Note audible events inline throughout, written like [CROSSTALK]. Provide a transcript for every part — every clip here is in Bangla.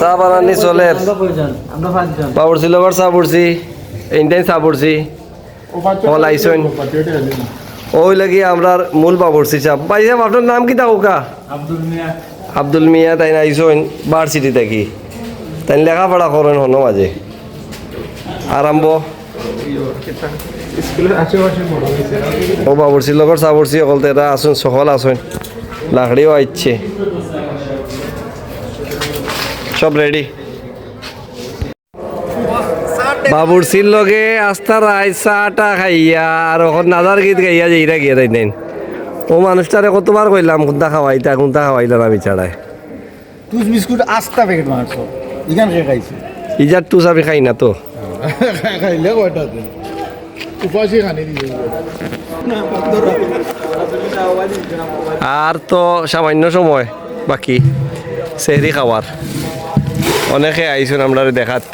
চা বানানি চলের। চা পড়ছি চা পড়ছি ওই লাগি আমরার মূল পা পড়ছি চা ভাই সাহেব আপনার নাম কি তা ওকা আব্দুল মিয়া। আব্দুল তাই আইসইন বার সিটি থাকি তাই লেখাপড়া করেন হনো মাঝে। আরম্ভ। ও বাবুরসি লগর চা পড়ছি অকল তেরা আসুন সকল আসুন। লাকড়িও আইচ্ছে। সব রেডি বাবুরসির লগে আস্তা রায় চাটা খাইয়া আর ওখন নাজার গীত গাইয়া যেইরা গিয়ে তাই নেন ও মানুষটারে কতবার কইলাম কোনটা খাওয়াইতা কোনটা খাওয়াইলা না বিছাড়ায় টুস বিস্কুট আস্তা প্যাকেট মারছো। ইখান খেয়ে খাইছে? ইজার আমি খাই না তো। [LAUGHS] খাইলে কয়টা দিন? উপাসে খানি আর তো সামান্য সময় বাকি সেহরি খাওয়ার। অনেকে আইসুন আমরা দেখাত।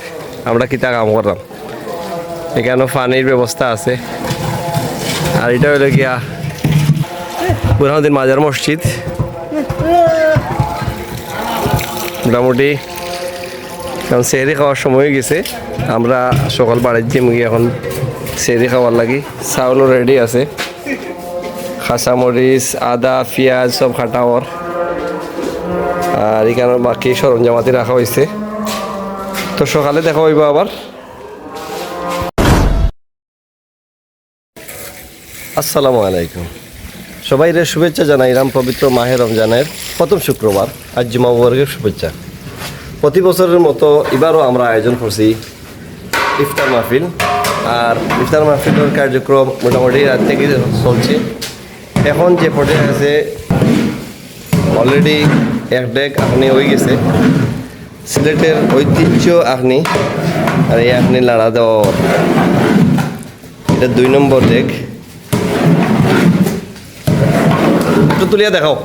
আমরা কিতা কাম করলাম এখানে পানির ব্যবস্থা আছে। আর এটা হলো গিয়া বুরহানুদ্দিন মাজার মসজিদ। মোটামুটি এখন সেহরি খাওয়ার সময় গেছে। আমরা সকাল বাড়ির যে মুগি এখন সেহরি খাওয়ার লাগি। চাউলও রেডি আছে। কাঁচামরিচ, আদা, পেঁয়াজ সব খাটাওয়ার আর এখানে বাকি সরঞ্জামাতি রাখা হয়েছে। তো সকালে দেখা হইব আবার। আসসালামু আলাইকুম। সবাইরে শুভেচ্ছা জানাইলাম পবিত্র মাহে রমজানের প্রথম শুক্রবার। আজ জুমাবর্গের শুভেচ্ছা। প্রতি বছরের মতো এবারও আমরা আয়োজন করছি ইফতার মাহফিল। আর ইফতার মাহফিলের কার্যক্রম মোটামুটি রাত থেকে চলছে। এখন যে পর্যায়ে আছে অলরেডি এক ডেক আপনি হয়ে গেছে। সিলেটের ঐতিহ্য আপনি আর এই আপনি লাড়া দেওয়ার এটা দুই নম্বর ডেক একটু তুলিয়া দেখাও।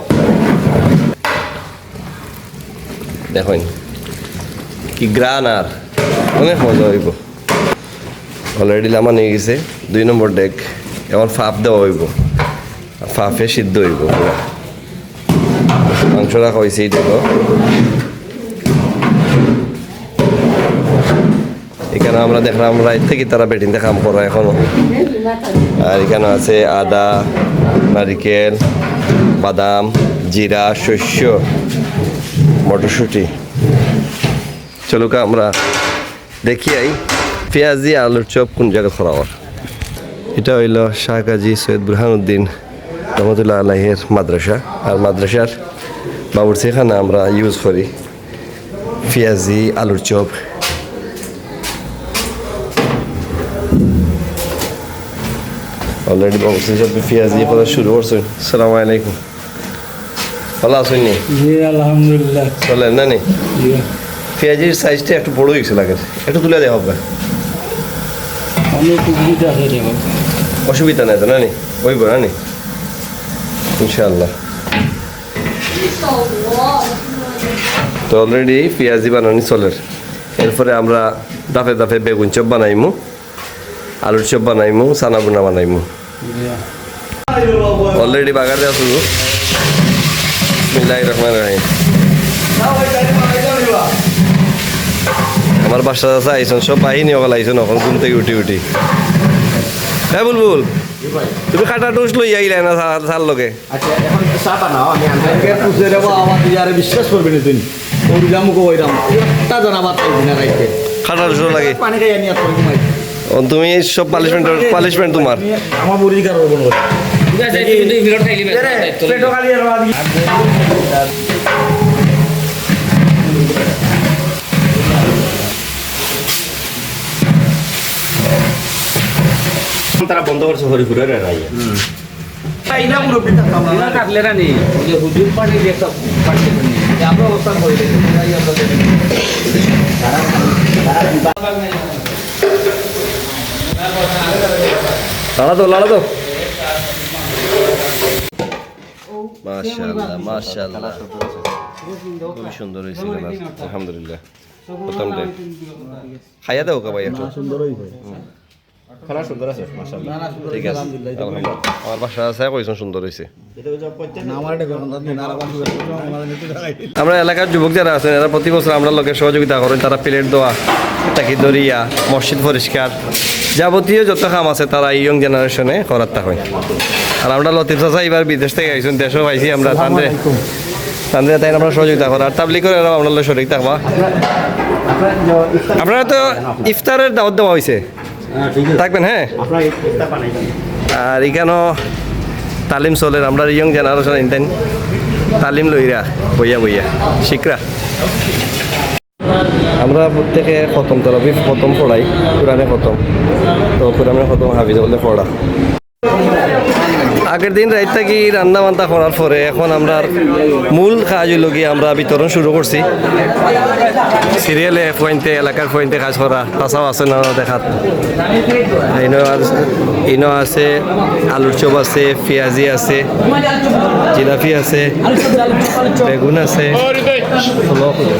দেখুন, কি গ্রান আর। অনেক মজা হইব। অলরেডি লামা নিয়ে গেছে। দুই নম্বর ডেক এখন ফাপ দেওয়া হইব। ফাফে সিদ্ধ হইব পুরা। মাংস রাখা হয়েছে এই দেখো এখানে আমরা দেখলাম রাত থেকে তারা বেটিংতে কাম করা এখনও আর এখানে আছে আদা নারিকেল বাদাম জিরা শস্য মটরশুঁটি চলুকা আমরা দেখি আই পেঁয়াজি আলুর চপ কোন জায়গায় খরাওয়ার এটা হইল শাহ কাজী সৈয়দ বুরহানুদ্দিন রহমতুল্লাহ আলাহের মাদ্রাসা আর মাদ্রাসার বাবুরচিখানা আমরা ইউজ করি। পেঁয়াজি আলুর চপ। অলরেডি বাবুরচি চপ পেঁয়াজি করা শুরু করছেন সালাম আলাইকুম। ভালো আছেন নি? আলহামদুলিল্লাহ। চলেন না নি? পেঁয়াজির সাইজটা একটু বড় হয়েছে লাগে। একটু তুলে দেওয়া হবে। অসুবিধা নাই তো না নি? ওইব না নি? ইনশাল্লাহ তো অলরেডি পেঁয়াজি বানানি চলের। এরপরে আমরা দাফে দাফে বেগুন চপ বানাইমু, আলুর চপ বানাইমু, চানা বুনা বানাইমু। অলরেডি আছো বিসমিল্লাহির রহমানির রহিম। আমার বাসা আছে, আইসন, সব বাহিনী অকল আইসন, এখন ঘুম থেকে উঠি উঠি। হ্যাঁ বুলবুল! তুমি কাটা টোস্ট লই আইলে না সার লগে আচ্ছা এখন চা বানাও আমি আনতে পুষে দেবো আমার দিয়ারে বিশ্বাস করবি না তুই ওইরাম কইরাম একটা জানাবার পাইবি না রাইতে কাটা লাগে পানি খাই আনি আর তুমি মাই ও, তুমি সব পালিশমেন্ট পালিশমেন্ট তোমার আমার কারও ঠিক আছে তুমি খালি আর পানি নি আমরা অবস্থান হইলে লাড়া তো লাড়া তো মাশাআল্লাহ মাশাআল্লাহ। খুবই সুন্দর হয়েছে আলহামদুলিল্লাহ। প্রথম খাইয়া দাও কা ভাই একটু। সুন্দরই হয় সুন্দর আছে মাশাআল্লাহ। ঠিক আছে আলহামদুলিল্লাহ। আমার বাসা আছে কইছেন সুন্দর এলাকার যুবক যারা আছেন এরা প্রতি বছর আমরা লোকের সহযোগিতা করেন তারা প্লেট দেওয়া টাকি দরিয়া মসজিদ পরিষ্কার যাবতীয় যত কাম আছে তারা ইয়ং জেনারেশনে করার তা হয়। আর আমরা লতিফ চাচা এবার বিদেশ থেকে আইসুন দেশও পাইছি আমরা তান্দ্রে। তান্দ্রে তাই আমরা সহযোগিতা করা আর তাবলি করে আমরা শরীর থাকবা। আপনারা তো ইফতারের দাওয়াত দেওয়া হয়েছে হ্যাঁ থাকবেন হ্যাঁ? এই চেষ্টা আর এখানেও তালিম চলে আমরা ইয়ং জেনারেশন ইনতেন তালিম লইরা বইয়া বইয়া। শিখরা। আমরা প্রত্যেকে খতম তরফি প্রথম পড়াই কোরআনে খতম তো কোরআনে খতম হাফিজ বলে পড়া। আগের দিন রাত থাকি রান্না বান্না করার পরে এখন আমরা মূল কাজ হইল গিয়ে আমরা বিতরণ শুরু করছি। সিরিয়ালে পয়েন্টে, এলাকার পয়েন্টে কাজ করা তাছাও আছে না দেখাত। ইনো ইনো আছে, আলুর চপ আছে, পেঁয়াজি আছে, জিলাপি আছে, বেগুন আছে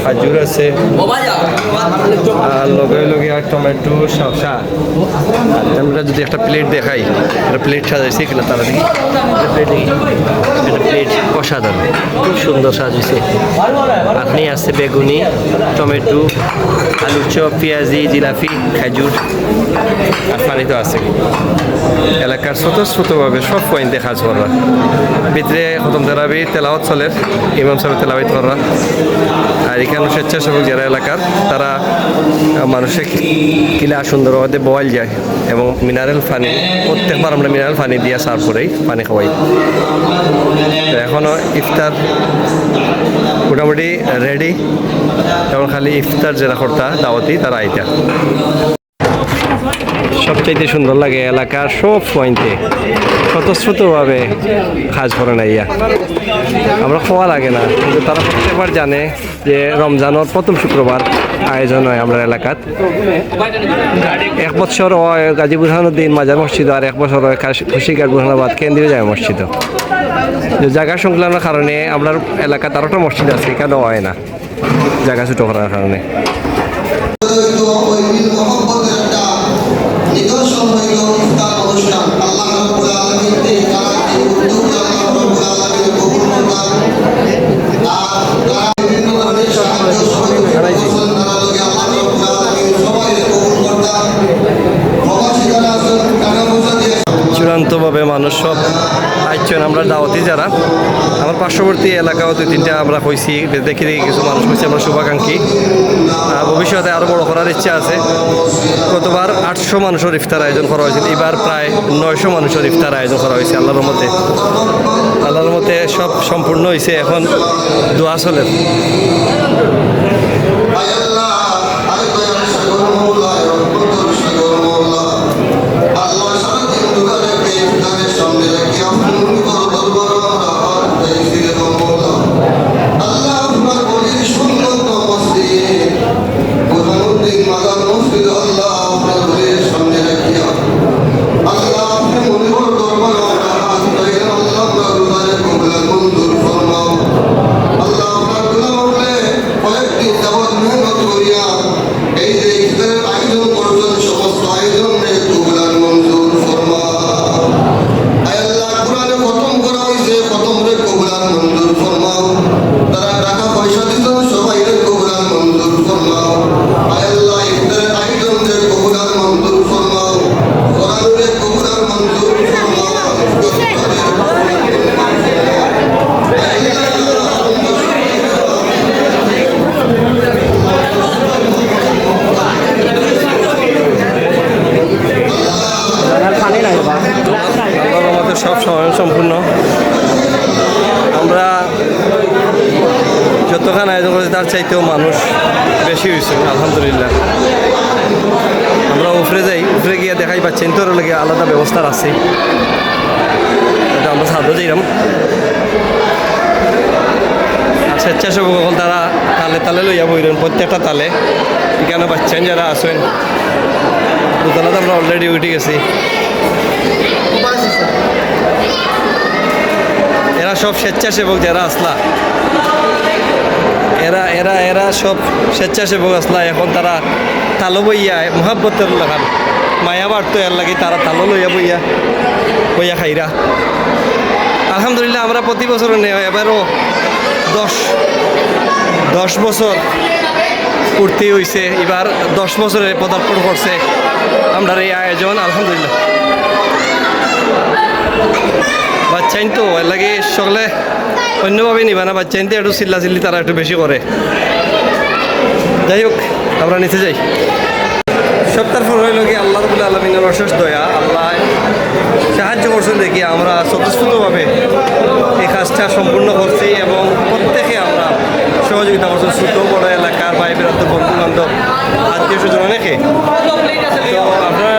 খাজুর আছে, আর লগে লগে আর টমেটো, শসা। আমরা যদি একটা প্লেট দেখাই, একটা প্লেট সাজাইছি কিনা তারা দেখি। একটা প্লেট অসাধারণ। খুব সুন্দর সাজিয়েছে আপনি আছে বেগুনি, টমেটো, আলুর চপ, পেঁয়াজি, জিলাপি, খেজুর। আর পানি তো আছে। এলাকার স্বতঃস্ফূর্তভাবে সব পয়েন্টে কাজ করা ভিতরে খতম তেরাবি তেলাওয়াত চলের ইমাম সাহেব তেলাওয়াত করা আর এখানে স্বেচ্ছাসেবক যারা এলাকার, তারা মানুষের কিলা সুন্দরভাবে বোয়াল যায় এবং মিনারেল পানি, প্রত্যেকবার আমরা মিনারেল পানি দিয়ে সার্ভ করেই। পানি খাওয়াই তো এখনও ইফতার মোটামুটি রেডি এখন খালি ইফতার যারা কর্তা দাওয়াতি তারা আইতা। সবচাইতে সুন্দর লাগে এলাকার সব পয়েন্টে। স্বতঃস্ফূর্তভাবে কাজ করে না ইয়া। আমরা খাওয়া লাগে না, কিন্তু তারা প্রত্যেকবার জানে যে রমজানের প্রথম শুক্রবার আয়োজন হয় আমরা এলাকাত। এক বছর হয় গাজীপুর দিন মাজার মসজিদ আর এক বছর হয় খুশিঘাট বুরহানাবাদ কেন্দ্রীয় যায় মসজিদ। জায়গা সংলগ্ন কারণে আমরা এলাকাত আরোটা মসজিদ আছে, কেন হয় না? জায়গা ছোটো করার কারণে হইল ওই মিল মহব্বতের একটা নিদর্শন হইল ইফতার অনুষ্ঠান আল্লাহ রাব্বুল আলামিন এই তারা এই মানুষ সব আইছেন, আমরা দাওয়াতি যারা। আমার পার্শ্ববর্তী এলাকাও দুই, তিনটা আমরা হয়েছি দেখি দেখি কিছু মানুষ হয়েছে আমরা শুভাকাঙ্ক্ষী। ভবিষ্যতে আরও বড় করার ইচ্ছা আছে। গতবার আটশো মানুষের ইফতার আয়োজন করা হয়েছিল, এবার প্রায় নয়শো মানুষের ইফতার আয়োজন করা হয়েছে, আল্লাহর মতে আল্লাহর মতে সব সম্পূর্ণ হয়েছে এখন দোয়া চলে। তার চাইতেও মানুষ বেশি হয়েছে, আলহামদুলিল্লাহ। আমরা উপরে যাই, উপরে গিয়ে দেখাই পাচ্ছেন তোর লাগে আলাদা ব্যবস্থা আছে। আমরা সাধু যাইলাম স্বেচ্ছাসেবক সকল তারা তালে তালে লইয়া বইলেন প্রত্যেকটা তালে। এখানে পাচ্ছেন যারা আসেন আছেন দোতলাতে আমরা অলরেডি উঠে গেছি। এরা সব স্বেচ্ছাসেবক যারা আসলা। এরা এরা সব স্বেচ্ছাসেবক আসলা, এখন তারা তালো বইয়া, মহাব্বতের লাগান মায়া বাড়তো এর লাগে, তারা তালো লইয়া বইয়া বইয়া খাইরা। আলহামদুলিল্লাহ, আমরা প্রতি বছর এবারও দশ দশ বছর পূর্তি হয়েছে এবার দশ বছরে পদার্পণ করছে আমরা এই আয়োজন, আলহামদুলিল্লাহ। বাচ্চাইন তো এর লাগে সকলে অন্যভাবে নিবা না বাচ্চাইন তো একটু চিল্লা চিল্লি তারা একটু বেশি করে। যাই হোক আমরা নিচে যাই। সপ্তাহ পর হইল কি, আল্লাহ রবুল্লা আলমিনের অশেষ দয়া, আল্লাহ সাহায্য করছেন দেখি আমরা স্বতঃস্ফূর্তভাবে এই কাজটা সম্পূর্ণ করছি এবং প্রত্যেকে আমরা সহযোগিতা করছি ছোট বড় এলাকার ভাই বেরোত বন্ধু বান্ধব আত্মীয় স্বজন অনেকে তো আপনারা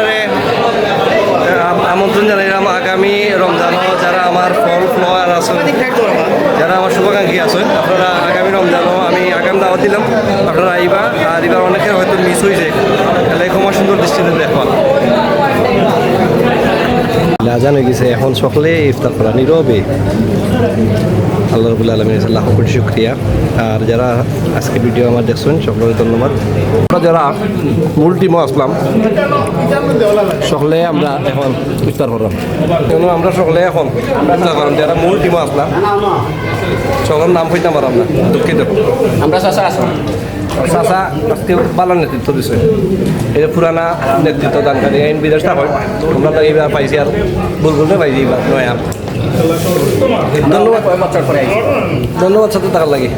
আমন্ত্রণ জানাইলাম আগামী রমজানও যারা আমার ফল ফ্লোয়ার আছেন যারা আমার শুভাকাঙ্ক্ষী আছেন আপনারা আগামী রমজানও আমি আগাম দাওয়াত দিলাম আপনারা আইবা আর এবার অনেকের হয়তো মিস হয়েছে তাহলে ক্ষমা সুন্দর দৃষ্টিতে দেখবা। আজান হয়ে গেছে এখন সকলে ইফতার করা নীরবে। আল্লাহ রবুল্লা আলমিন লাখ কোটি শুক্রিয়া। আর যারা আজকে ভিডিও আমার দেখছেন সকলের ধন্যবাদ। আমরা যারা মূল টিমও আসলাম সকলে আমরা এখন ইফতার করলাম। কেন আমরা সকলে এখন ইফতার করলাম? যারা মূল টিমও আসলাম সকলের নাম কইতাম পারলাম না দুঃখিত। আমরা আসলাম। চাচা আজকে ভালো নেতৃত্ব দিছে। এটা পুরানা নেতৃত্ব দানকারী আইন বিদেশ থাকো, আমরা তো এইবার পাইছি আর বুলবুলতে পাইছি এইবার, নয়া। ধন্যবাদ। ধন্যবাদ সাথে থাকার লাগে।